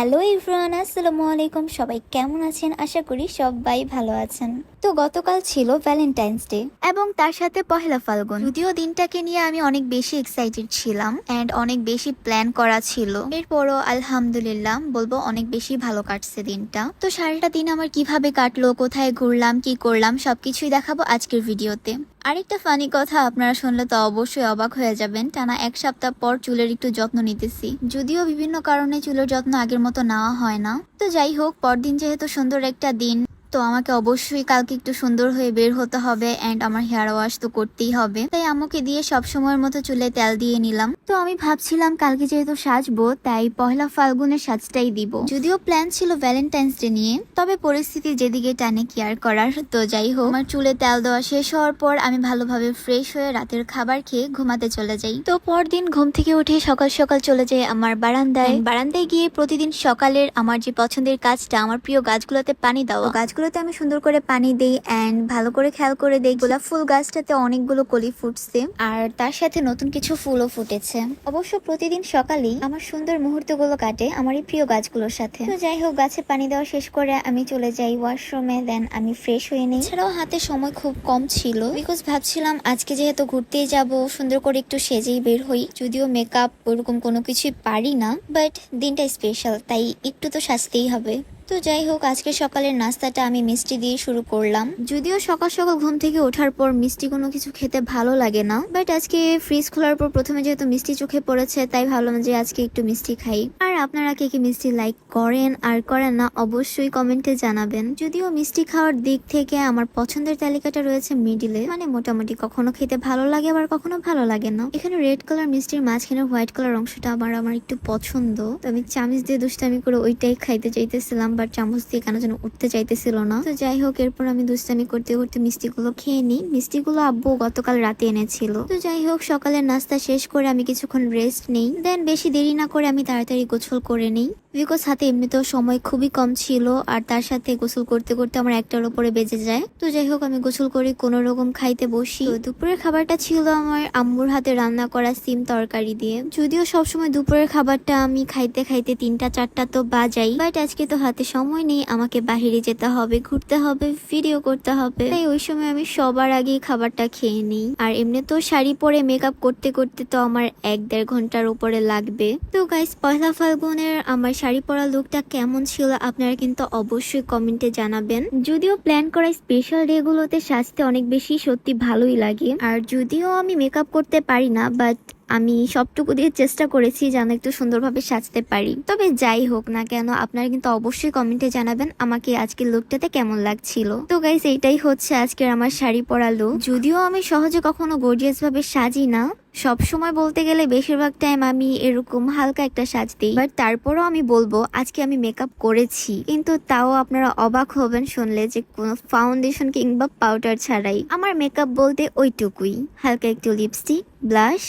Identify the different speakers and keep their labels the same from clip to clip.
Speaker 1: Hello everyone আসসালামু আলাইকুম। সবাই কেমন আছেন? আশা করি সবাই ভালো আছেন। তো গতকাল ছিল ভ্যালেন্টাইন্স ডে এবং তার সাথে পহেলা ফাল্গুন। যদিও দিনটাকে নিয়ে আমি অনেক বেশি এক্সাইটেড ছিলাম এন্ড অনেক বেশি প্ল্যান করা ছিল। এরপরও আলহামদুলিল্লাহ বলব অনেক বেশি ভালো কাটছে দিনটা। তো সারাটা দিন আমার কীভাবে কাটলো, কোথায় ঘুরলাম, কি করলাম, সবকিছুই দেখাবো আজকের ভিডিওতে আরেকটা ফানি কথা আপনারা শুনলে তো অবশ্যই অবাক হয়ে যাবেন। টানা এক সপ্তাহ পর চুলের একটু যত্ন নিতেছি। যদিও বিভিন্ন কারণে চুলের যত্ন আগের মতো নেওয়া হয় না। তো যাই হোক, পরদিন যেহেতু সুন্দর একটা দিন তো আমাকে অবশ্যই কালকে একটু সুন্দর হয়ে বের হতে হবে এন্ড আমার হেয়ার ওয়াশ তো করতেই হবে। তাই আমাকে দিয়ে সব সময়ের মতো চুলে তেল দিয়ে নিলাম। তো আমি ভাবছিলাম কালকে যেহেতু সাজবো, তাই পহেলা ফাল্গুনের সাজটাই দিব। যদিও প্ল্যান ছিল ভ্যালেন্টাইন্স ডে নিয়ে, তবে পরিস্থিতি যেদিকে টানে কেয়ার করার। তো যাই হোক, আমার চুলে তেল দেওয়া শেষ হওয়ার পর আমি ভালোভাবে ফ্রেশ হয়ে রাতের খাবার খেয়ে ঘুমাতে চলে যাই। তো পরদিন ঘুম থেকে উঠে সকাল সকাল চলে যাই আমার বারান্দায়। বারান্দায় গিয়ে প্রতিদিন সকালের আমার যে পছন্দের কাজটা, আমার প্রিয় গাছগুলোতে পানি দেওয়া। গাছগুলোতে আমি সুন্দর করে পানি দেই অ্যান্ড ভালো করে খেয়াল করে দেই। গোলাপ ফুল গাছটাতে অনেকগুলো কলি ফুটছে। আর তার সাথে নতুন কিছু ফুলও ফুটেছে। অবশ্য প্রতিদিন সকালেই আমার সুন্দর মুহূর্তগুলো কাটে আমার এই প্রিয় গাছগুলোর সাথে। তো যাই হোক, গাছে পানি দেওয়া শেষ করে আমি চলে যাই ওয়াশরুমে দেন আমি ফ্রেশ হয়ে নিই। এছাড়াও হাতে সময় খুব কম ছিল বিকজ ভাবছিলাম আজকে যেহেতু ঘুরতেই যাব, সুন্দর করে একটু সেজেই বের হই। যদিও মেকআপ ওরকম কোনো কিছুই পারি না বাট দিনটা স্পেশাল তাই একটু তো সাজতেই হবে। তো যাই হোক আজকে সকালের নাস্তাটা আমি মিষ্টি দিয়ে শুরু করলাম। যদিও সকাল সকাল ঘুম থেকে ওঠার পর মিষ্টি কোনো কিছু খেতে ভালো লাগে না বাট আজকে ফ্রিজ খোলার পর প্রথমে যেহেতু মিষ্টি চোখে পড়েছে, তাই ভাবলাম যে আজকে একটু মিষ্টি খাই। আর আপনারা কে কি মিষ্টি লাইক করেন আর করেন না, অবশ্যই কমেন্টে জানাবেন। যদিও মিষ্টি খাওয়ার দিক থেকে আমার পছন্দের তালিকাটা রয়েছে মিডিলে মানে মোটামুটি কখনো খেতে ভালো লাগে, আবার কখনো ভালো লাগে না। এখানে রেড কালার মিষ্টির মাঝখানে হোয়াইট কালার অংশটা আমার আমার একটু পছন্দ, তো আমি চামিচ দিয়ে দুষ্টামি করে ওইটাই খাইতে চাইতেছিলাম বাট চামচ দিয়ে কেন যেন উঠতে চাইতেছিল না। তো যাই হোক, এরপর আমি দুস্তানি করতে করতে মিষ্টিগুলো খেয়ে নিই। মিষ্টিগুলো আব্বু গতকাল রাতে এনেছিল। তো যাই হোক, সকালের নাস্তা শেষ করে আমি কিছুক্ষণ রেস্ট নেই। দেন বেশি দেরি না করে আমি তাড়াতাড়ি গোছল করে নিই। বিকজ হাতে এমনিতেও সময় খুবই কম ছিল, আর তার সাথে গোসল করতে করতে আমার একটার উপরে বেজে যায়। তো যাই হোক, আমি গোসল করে, কোনো রকম খাইতে বসি। দুপুরের খাবারটা ছিল আমার আম্মুর হাতে রান্না করা সিম তরকারি দিয়ে। যদিও সবসময় দুপুরের খাবারটা আমি খাইতে খাইতে তিনটা, চারটা তো বাজাই। বাট আজকে তো হাতে সময় নেই, আমাকে বাহিরে যেতে হবে, ঘুরতে হবে ভিডিও করতে হবে। তাই ওই সময় আমি সবার আগেই খাবারটা খেয়ে নিই। আর এমনি তো শাড়ি পরে মেকআপ করতে করতে তো আমার এক দেড় ঘণ্টার উপরে লাগবে। তো গাইস পয়লা ফাল্গুনের আমার শাড়ি পরা লুকটা কেমন ছিল আপনারা কিন্তু অবশ্যই কমেন্টে জানাবেন। যদিও প্ল্যান করা স্পেশাল ডে গুলোতে সাজতে অনেক বেশি সত্যি ভালোই লাগে। আর যদিও আমি মেকআপ করতে পারি না বাট আমি সবটুকু দিয়ে চেষ্টা করেছি যেন একটু সুন্দরভাবে সাজতে পারি। তবে যাই হোক না কেন, আপনারা কিন্তু অবশ্যই কমেন্টে জানাবেন আমাকে আজকের লুকটাতে কেমন লাগছিল। তো গাইস এইটাই হচ্ছে আজকের আমার শাড়ি পরা লুক যদিও আমি সহজে কখনো গর্জিয়াস ভাবে সাজি না সব সময় বলতে গেলে বেশিরভাগ টাইম আমি এরকম হালকা একটা সাজ দিই। বাট তারপরও আমি বলব, আজকে আমি মেকআপ করেছি। কিন্তু তাও আপনারা অবাক হবেন শুনলে যে কোনো ফাউন্ডেশন কিংবা পাউডার ছাড়াই। আমার মেকআপ বলতে ওইটুকুই। হালকা একটু লিপস্টিক ব্লাশ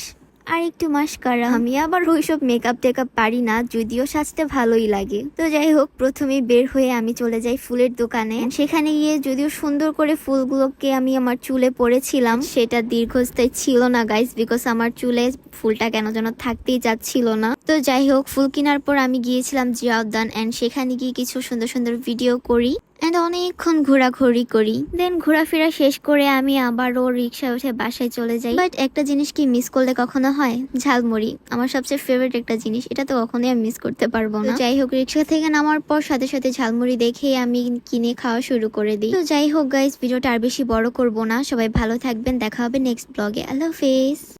Speaker 1: আর একটু মাস্কারা। আমি আবার ওইসব মেকআপ টেকআপ পারি না, যদিও সাজতে ভালোই লাগে। তো যাই হোক প্রথমে বের হয়ে আমি চলে যাই ফুলের দোকানে। সেখানে গিয়ে যদিও সুন্দর করে ফুলগুলোকে আমি আমার চুলে পরেছিলাম, সেটা দীর্ঘস্থায়ী ছিল না গাইস বিকজ আমার চুলে ফুলটা কেন যেন থাকতেই যাচ্ছিল না। তো যাই হোক, ফুল কেনার পর আমি গিয়েছিলাম জিয়া উদ্যান অ্যান্ড সেখানে গিয়ে কিছু সুন্দর সুন্দর ভিডিও করি। এন্ড অনেকক্ষণ ঘোরাঘুরি করি। দেন ঘোরাফেরা শেষ করে আমি আবারও রিক্সায় উঠে বাসায় চলে যাই। বাট একটা জিনিস কি মিস করলে কখনো হয়? ঝালমুড়ি। আমার সবচেয়ে ফেভারিট একটা জিনিস। এটা তো কখনোই আমি মিস করতে পারব না। যাই হোক, রিক্সা থেকে নামার পর সাথে সাথে ঝালমুড়ি দেখে আমি কিনে খাওয়া শুরু করে দিই। তো যাই হোক গাইস ভিডিওটা আর বেশি বড় করব না। সবাই ভালো থাকবেন। দেখা হবে নেক্সট ব্লগে আল্লাহ হাফেজ।